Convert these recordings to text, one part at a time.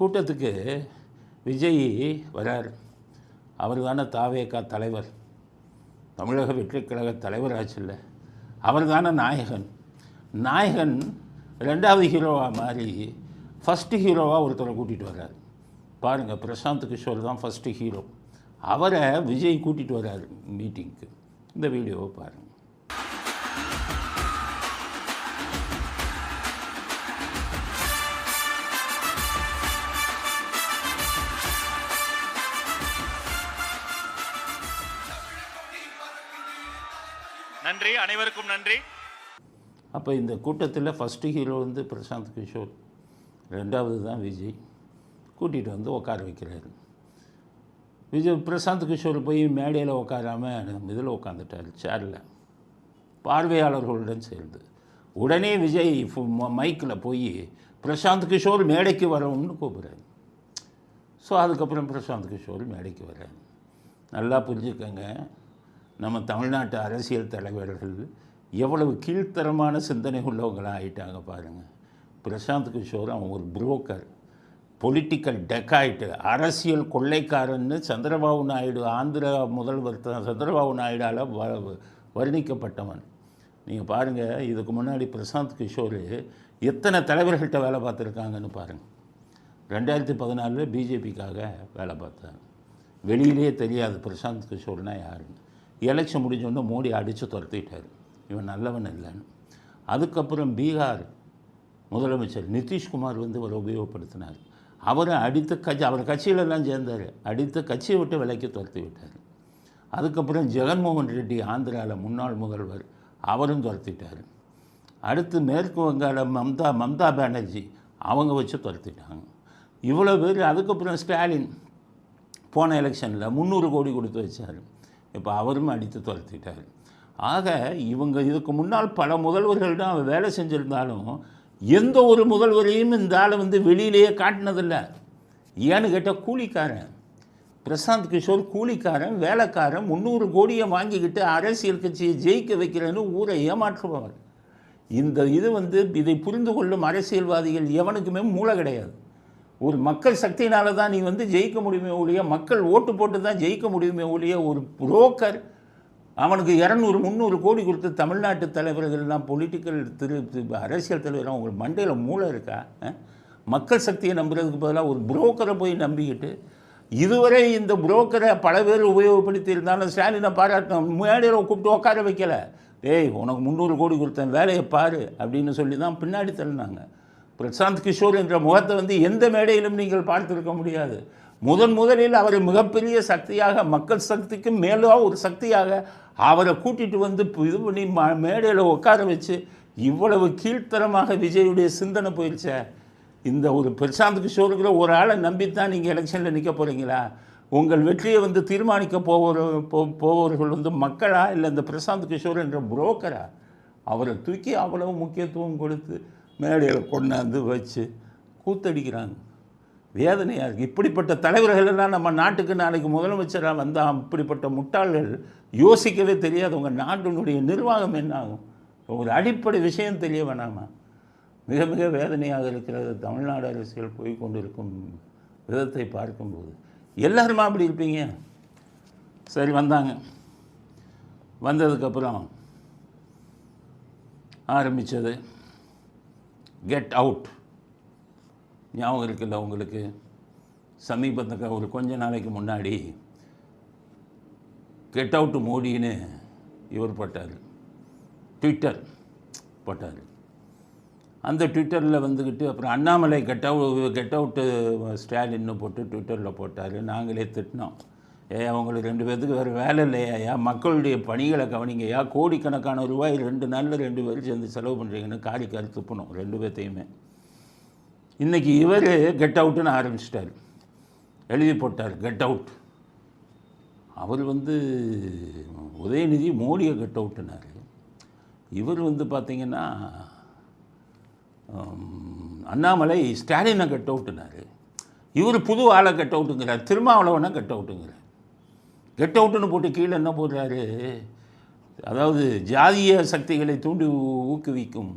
கூட்டத்துக்கு விஜய் வரார். அவர் தானே தாவேக்கா தலைவர். தமிழக வெற்றி கழக தலைவராச்சு இல்லை அவர் தானே நாயகன். நாயகன் ரெண்டாவது ஹீரோவாக மாறி ஃபஸ்ட்டு ஹீரோவாக ஒருத்தரை கூட்டிகிட்டு வர்றார். பாருங்கள் பிரசாந்த் கிஷோர் தான் ஃபஸ்ட்டு ஹீரோ. அவரை விஜய் கூட்டிகிட்டு வர்றார் மீட்டிங்க்கு இந்த வீடியோவை பாருங்கள் நன்றி அனைவருக்கும் நன்றி. அப்போ இந்த கூட்டத்தில் ஃபஸ்ட்டு ஹீரோ வந்து பிரசாந்த் கிஷோர் ரெண்டாவது தான் விஜய். கூட்டிகிட்டு வந்து உட்கார வைக்கிறாரு. விஜய் பிரசாந்த் கிஷோர் போய் மேடையில் உட்காராம இதில் உட்காந்துட்டார் சேரில் பார்வையாளர்களுடன் சேர்ந்து. உடனே விஜய் மைக்கில் போய் பிரசாந்த் கிஷோர் மேடைக்கு வரணும்னு கூப்பிட்றாரு. ஸோ அதுக்கப்புறம் பிரசாந்த் கிஷோர் மேடைக்கு வர்றாரு. நல்லா புரிஞ்சுக்கங்க. நம்ம தமிழ்நாட்டு அரசியல் தலைவர்கள் எவ்வளவு கீழ்த்தரமான சிந்தனை உள்ளவங்களாக ஆகிட்டாங்க பாருங்கள் பிரசாந்த் கிஷோர் அவன் ஒரு புரோக்கர். பொலிட்டிக்கல் டெக்காய்ட்டு அரசியல் கொள்ளைக்காரன்னு சந்திரபாபு நாயுடு ஆந்திரா முதல்வர் த- சந்திரபாபு நாயுடால் வ வர்ணிக்கப்பட்டவன். நீங்கள் பாருங்கள் இதுக்கு முன்னாடி பிரசாந்த் கிஷோர் எத்தனை தலைவர்கள்ட்ட வேலை பார்த்துருக்காங்கன்னு பாருங்கள் ரெண்டாயிரத்தி பதினாலில் பிஜேபிக்காக வேலை பார்த்தாங்க வெளியிலேயே தெரியாது பிரசாந்த் கிஷோர்னால் யாருன்னு. எலெக்ஷன் முடிஞ்சோடனே மோடி அடித்து துரத்திட்டார். இவன் நல்லவன் இல்லைன்னு. அதுக்கப்புறம் பீகார் முதலமைச்சர் நிதிஷ்குமார் வந்து அவரை உபயோகப்படுத்தினார். அவரை அடித்து கட்சி அவர் கட்சியிலெல்லாம் சேர்ந்தார். அடித்து கட்சியை விட்டு விலைக்கு துரத்தி விட்டார். அதுக்கப்புறம் ஜெகன்மோகன் ரெட்டி ஆந்திராவில் முன்னாள் முதல்வர் அவரும் துரத்திட்டார். அடுத்து மேற்கு வங்காள மம்தா மம்தா பானர்ஜி அவங்க வச்சு துரத்திட்டாங்க. இவ்வளோ பேர் அதுக்கப்புறம் ஸ்டாலின் போன எலெக்ஷனில் முந்நூறு கோடி கொடுத்து வச்சார். இப்போ அவரும் அடித்து துரத்திட்டார். ஆக இவங்க இதுக்கு முன்னால் பல முதல்வர்கள் தான் வேலை செஞ்சுருந்தாலும் எந்த ஒரு முதல்வரையும் இந்த ஆளை வந்து வெளியிலேயே காட்டினதில்லை. ஏன்னு கேட்டால் கூலிக்காரன். பிரசாந்த் கிஷோர் கூலிக்காரன் வேலைக்காரன் முந்நூறு கோடியை வாங்கிக்கிட்டு அரசியல் கட்சியை ஜெயிக்க வைக்கிறேன்னு ஊரை ஏமாற்றுபவர். இந்த இது வந்து இதை புரிந்து கொள்ளும் அரசியல்வாதிகள் எவனுக்குமே மூளை கிடையாது. ஒரு மக்கள் சக்தியினால தான் நீ வந்து ஜெயிக்க முடியுமே ஒழிய மக்கள் ஓட்டு போட்டு தான் ஜெயிக்க முடியுமே ஒழிய ஒரு புரோக்கர் அவனுக்கு இரநூறு முந்நூறு கோடி கொடுத்து தமிழ்நாட்டு தலைவர்கள்லாம் பொலிட்டிக்கல் திரு திரு- அரசியல் தலைவர் உங்களுக்கு மண்டையில் மூளை இருக்கா? மக்கள் சக்தியை நம்புறதுக்கு பதிலாக ஒரு புரோக்கரை போய் நம்பிக்கிட்டு இதுவரை இந்த புரோக்கரை பல பேர் உபயோகப்படுத்தி இருந்தாலும் ஸ்டாலினை பாராட்டணும். மேடையில் கூப்பிட்டு உட்கார வைக்கல. டேய் உனக்கு முந்நூறு கோடி கொடுத்தேன் வேலையை பாரு அப்படின்னு சொல்லி தான் பின்னாடி தள்ளினாங்க. பிரசாந்த் கிஷோர் என்ற முகத்தை வந்து எந்த மேடையிலும் நீங்கள் பார்த்திருக்க முடியாது. முதன் முதலில் அவரை மிகப்பெரிய சக்தியாக மக்கள் சக்திக்கும் மேலாக ஒரு சக்தியாக அவரை கூட்டிட்டு வந்து இது பண்ணி ம மேடையில் உட்கார வச்சு இவ்வளவு கீழ்த்தரமாக விஜயுடைய சிந்தனை போயிடுச்சே இந்த ஒரு பிரசாந்த் கிஷோருங்கிற ஒரு ஆளை நம்பித்தான் நீங்கள் எலெக்ஷனில் நிற்க போகிறீங்களா உங்கள் வெற்றியை வந்து தீர்மானிக்க போகிற போ போபவர்கள் வந்து மக்களா? இல்லை இந்த பிரசாந்த் கிஷோர் என்ற புரோக்கரா அவரை தூக்கி அவ்வளவு முக்கியத்துவம் கொடுத்து மேடையில் கொண்டாந்து வச்சு கூத்தடிக்கிறாங்க. வேதனையாக இருக்குது இப்படிப்பட்ட தலைவர்கள் எல்லாம் நம்ம நாட்டுக்கு நாளைக்கு முதலமைச்சராக வந்தால் இப்படிப்பட்ட முட்டாள்கள் யோசிக்கவே தெரியாது. உங்கள் நாட்டினுடைய நிர்வாகம் என்ன ஆகும்? ஒரு அடிப்படை விஷயம் தெரிய வேணாமா? மிக மிக வேதனையாக இருக்கிறது தமிழ்நாடு அரசியல் போய்கொண்டிருக்கும் விதத்தை பார்க்கும்போது. எல்லாருமா அப்படி இருப்பீங்க? சரி வந்தாங்க. வந்ததுக்கப்புறம் ஆரம்பித்தது கெட் அவுட் ஞாபகம் இருக்குல்ல உங்களுக்கு? சமீபத்துக்கு ஒரு கொஞ்ச நாளைக்கு முன்னாடி கெட் அவுட் மோடின்னு இவர் போட்டார். ட்விட்டர் போட்டார். அந்த ட்விட்டரில் வந்துக்கிட்டு அப்புறம் Annamalai get out get out ஸ்டாலின்னு போட்டு ட்விட்டரில் போட்டார். நாங்களே திட்டினோம். ஏ அவங்களுக்கு ரெண்டு பேர்த்துக்கு வேறு வேலை இல்லையா. மக்களுடைய பணிகளை கவனிங்கய்யா கோடிக்கணக்கான ரூபாய் ரெண்டு நாளில் ரெண்டு பேரும் சேர்ந்து செலவு பண்ணுறீங்கன்னு காரி காரி துப்பணும் ரெண்டு பேர்த்தையுமே இன்றைக்கி இவர் கெட் அவுட்டுன்னு ஆரம்பிச்சிட்டார். எழுதி போட்டார் கெட் அவுட் அவர் வந்து உதயநிதி மோடியை கெட் அவுட்டுனார் இவர் வந்து பார்த்திங்கன்னா அண்ணாமலை ஸ்டாலினை கட் அவுட்டுனார் இவர் புது ஆளை கட் அவுட்டுங்கிறார் திருமாவளவனை கட் அவுட்டுங்கிறார் கெட் அவுட்டுன்னு போட்டு கீழே என்ன போடுறாரு? அதாவது ஜாதிய சக்திகளை தூண்டி ஊக்குவிக்கும்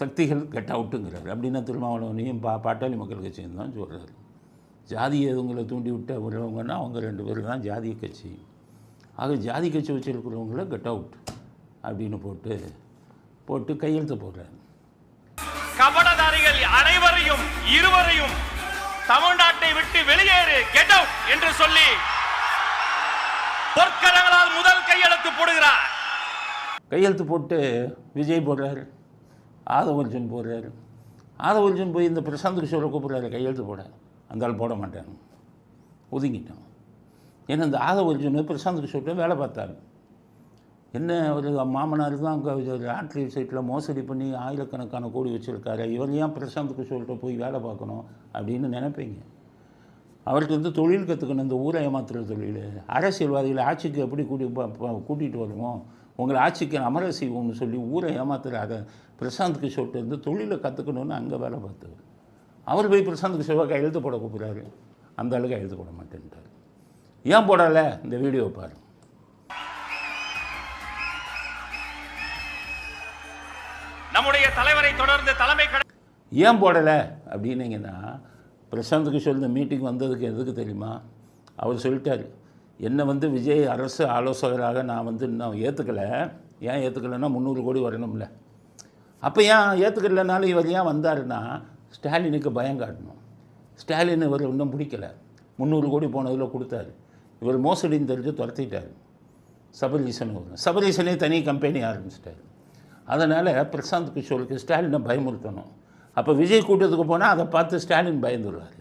சக்திகள் கெட் அவுட்டுங்கிறார். அப்படின்னா திருமாவளவனையும் பா பாட்டாளி மக்கள் கட்சியும் தான் சொல்கிறாரு ஜாதிய இவங்களை தூண்டி விட்ட உள்ளவங்கன்னா அவங்க ரெண்டு பேரும் தான் ஜாதிய கட்சி. ஆக ஜாதி கட்சி வச்சுருக்கிறவங்கள கெட் அவுட் அப்படின்னு போட்டு போட்டு கையெழுத்து போடுறாரு. கபடதாரிகள் அனைவரையும் இருவரையும் தமிழ்நாட்டை விட்டு வெளியேறு கெட் அவுட் என்று சொல்லி பொற்கரங்களால் முதல் கையெழுத்து போடுகிறார். கையெழுத்து போட்டு விஜய் போடுறாரு ஆதவர்ஜன் போடுறாரு. ஆதவர்ஜன் போய் இந்த பிரசாந்த் கிஷோரை கூப்பிட்றாரு கையெழுத்து போட. அந்த ஆள் போட மாட்டாங்க. ஒதுங்கிட்டான் ஏன்னா இந்த ஆதவர்ஜுன் பிரசாந்த் கிஷோர்கிட்ட வேலை பார்த்தாரு. என்ன ஒரு மாமனார் தான் அங்கே லாட்ரி சைட்டில் மோசடி பண்ணி ஆயிரக்கணக்கான கோடி வச்சுருக்காரு. இவர் ஏன் பிரசாந்த் கிஷோர்கிட்ட போய் வேலை பார்க்கணும் அப்படின்னு நினைப்பீங்க? அவர்கிட்ட வந்து தொழில் கற்றுக்கணும் இந்த ஊரை ஏமாத்துற தொழில். அரசியல்வாதிகளை ஆட்சிக்கு எப்படி கூட்டி கூட்டிகிட்டு வருவோம் உங்களை ஆட்சிக்கு அமர செய்வோம்னு சொல்லி ஊரை ஏமாத்துற அதை பிரசாந்த் கிஷோர்கிட்ட இருந்து தொழிலை கற்றுக்கணுன்னு அங்கே வேலை பார்த்தவர் அவர் போய் பிரசாந்த் கிஷோரை கையெழுத்து போட கூப்பிட்றாரு. அந்த ஆளு கையெழுத்து போட மாட்டேன்ட்டார். ஏன் போடலை? இந்த வீடியோவை பாரு. நம்முடைய தலைவரை தொடர்ந்து தலைமை ஏன் போடலை? அப்படின்னீங்கன்னா பிரசாந்த் கிஷோர் இந்த மீட்டிங் வந்ததுக்கு எதுக்கு தெரியுமா? அவர் சொல்லிட்டார் என்னை வந்து விஜய் அரசு ஆலோசகராக நான் வந்து இன்னும் ஏற்றுக்கலை ஏன் ஏற்றுக்கலைன்னா முந்நூறு கோடி வரணும்ல. அப்போ ஏன் ஏற்றுக்கலைனாலும் இவர் ஏன் வந்தாருன்னா ஸ்டாலினுக்கு பயம் காட்டணும். ஸ்டாலின் இவர் இன்னும் பிடிக்கல. முந்நூறு கோடி போனதில் கொடுத்தாரு. இவர் மோசடின்னு தெரிஞ்சு துரத்திட்டார். சபரீசன் வரும் சபரீசனே தனி கம்பெனி ஆரம்பிச்சிட்டாரு. அதனால் பிரசாந்த் கிஷோருக்கு ஸ்டாலினை பயமுறுத்தணும். அப்போ விஜய் கூட்டத்துக்கு போனால் அதை பார்த்து ஸ்டாலின் பயந்துருவார்.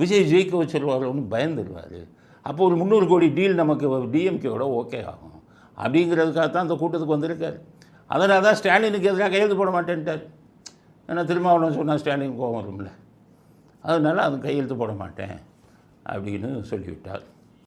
விஜய் ஜெயிக்க வச்சிருவாரோன்னு பயந்துருவார். அப்போ ஒரு முந்நூறு கோடி டீல் நமக்கு டிஎம்கேவோட ஓகே ஆகும். அப்படிங்கிறதுக்காக தான் அந்த கூட்டத்துக்கு வந்திருக்கார். அதனால தான் ஸ்டாலினுக்கு எதிராக கையெழுத்து போட மாட்டேன்ட்டார். ஏன்னா திருமாவளவன் சொன்னால் ஸ்டாலின் கோவம் வரும்ல. அதனால் அது கையெழுத்து போட மாட்டேன் அப்படின்னு சொல்லிவிட்டார்.